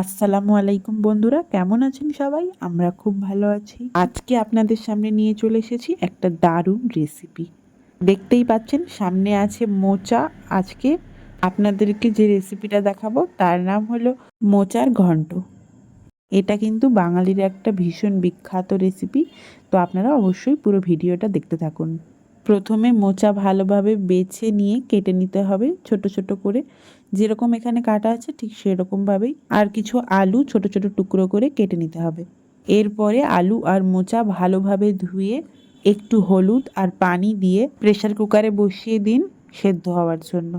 আসসালামু আলাইকুম বন্ধুরা, কেমন আছেন সবাই? আমরা খুব ভালো আছি। আজকে আপনাদের সামনে নিয়ে চলে এসেছি একটা দারুণ রেসিপি দেখতেই পাচ্ছেন, সামনে আছে মোচা। আজকে আপনাদেরকে যে রেসিপিটা দেখাবো, তার নাম হলো মোচার ঘন্ট। এটা কিন্তু বাঙালির একটা ভীষণ বিখ্যাত রেসিপি তো আপনারা অবশ্যই পুরো ভিডিওটা দেখতে থাকুন। প্রথমে মোচা ভালোভাবে বেছে নিয়ে কেটে নিতে হবে ছোট ছোট করে। যেরকম এখানে কাটা আছে, ঠিক সেরকমভাবেই আর কিছু আলু ছোট ছোট টুকরো করে কেটে নিতে হবে। এরপরে আলু আর মোচা ভালোভাবে ধুয়ে একটু হলুদ আর পানি দিয়ে প্রেশার কুকারে বসিয়ে দিন সেদ্ধ হওয়ার জন্য।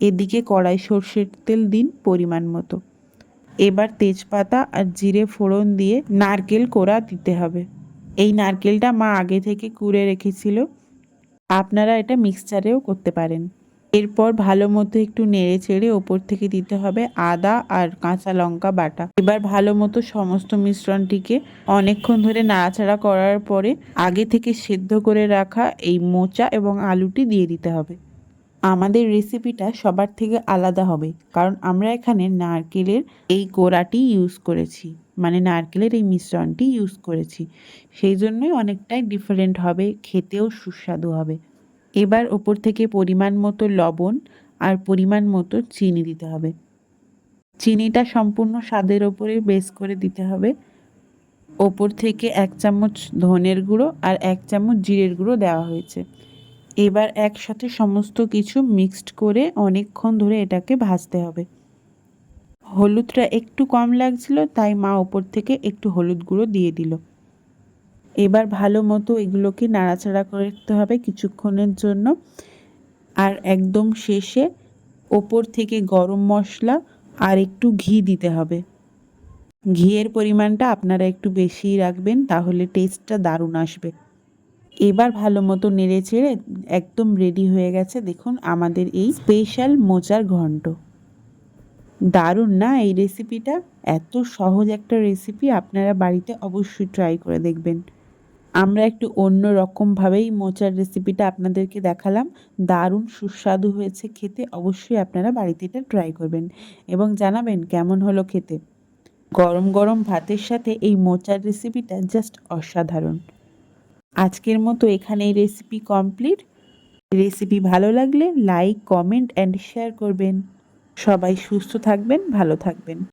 এদিকে কড়াই সর্ষের তেল দিন পরিমাণ মতো। এবার তেজপাতা আর জিরে ফোড়ন দিয়ে নারকেল কোড়া দিতে হবে। এই নারকেলটা মা আগে থেকে কুড়ে রেখেছিল। আপনারা এটা মিক্সচারেও করতে পারেন। এরপর ভালো মতো একটু নেড়ে চেড়ে ওপর থেকে দিতে হবে আদা আর কাঁচা লঙ্কা বাটা। এবার ভালো মতো সমস্ত মিশ্রণটিকে অনেকক্ষণ ধরে নাড়াচাড়া করার পরে আগে থেকে সেদ্ধ করে রাখা এই মোচা এবং আলুটি দিয়ে দিতে হবে। আমাদের রেসিপিটা সবার থেকে আলাদা হবে। কারণ আমরা এখানে নারকেলের এই গোড়াটি ইউজ করেছি। মানে নারকেলের এই মিশ্রণটি ইউজ করেছি। সেই জন্যই অনেকটাই ডিফারেন্ট হবে, খেতেও সুস্বাদু হবে। এবার ওপর থেকে পরিমাণ মতো লবণ আর পরিমাণ মতো চিনি দিতে হবে। চিনিটা সম্পূর্ণ স্বাদের ওপরে বেস করে দিতে হবে। ওপর থেকে এক চামচ ধনের গুঁড়ো আর এক চামচ জিরের গুঁড়ো দেওয়া হয়েছে। এবার একসাথে সমস্ত কিছু মিক্সড করে অনেকক্ষণ ধরে এটাকে ভাজতে হবে। হলুদটা একটু কম লাগছিল, তাই মা ওপর থেকে একটু হলুদ গুঁড়ো দিয়ে দিল। এবার ভালো মতো এগুলোকে নাড়াচাড়া করতে হবে কিছুক্ষণের জন্য। আর একদম শেষে ওপর থেকে গরম মশলা আর একটু ঘি দিতে হবে। ঘিয়ের পরিমাণটা আপনারা একটু বেশিই রাখবেন, তাহলে টেস্টটা দারুণ আসবে। এবার ভালো মতো নেড়ে চেড়ে একদম রেডি হয়ে গেছে। দেখুন, আমাদের এই স্পেশাল মোচার ঘন্ট। দারুণ না এই রেসিপিটা এত সহজ একটা রেসিপি আপনারা বাড়িতে অবশ্যই ট্রাই করে দেখবেন। আমরা একটু অন্য রকমভাবেই মোচার রেসিপিটা আপনাদেরকে দেখালাম। দারুণ, সুস্বাদু হয়েছে খেতে। অবশ্যই আপনারা বাড়িতে এটা ট্রাই করবেন এবং জানাবেন কেমন হলো খেতে। গরম গরম ভাতের সাথে এই মোচার রেসিপিটা জাস্ট অসাধারণ। আজকের মতো এখানেই রেসিপি কমপ্লিট রেসিপি ভালো লাগলে লাইক কমেন্ট অ্যান্ড শেয়ার করবেন। সবাই সুস্থ থাকবেন, ভালো থাকবেন।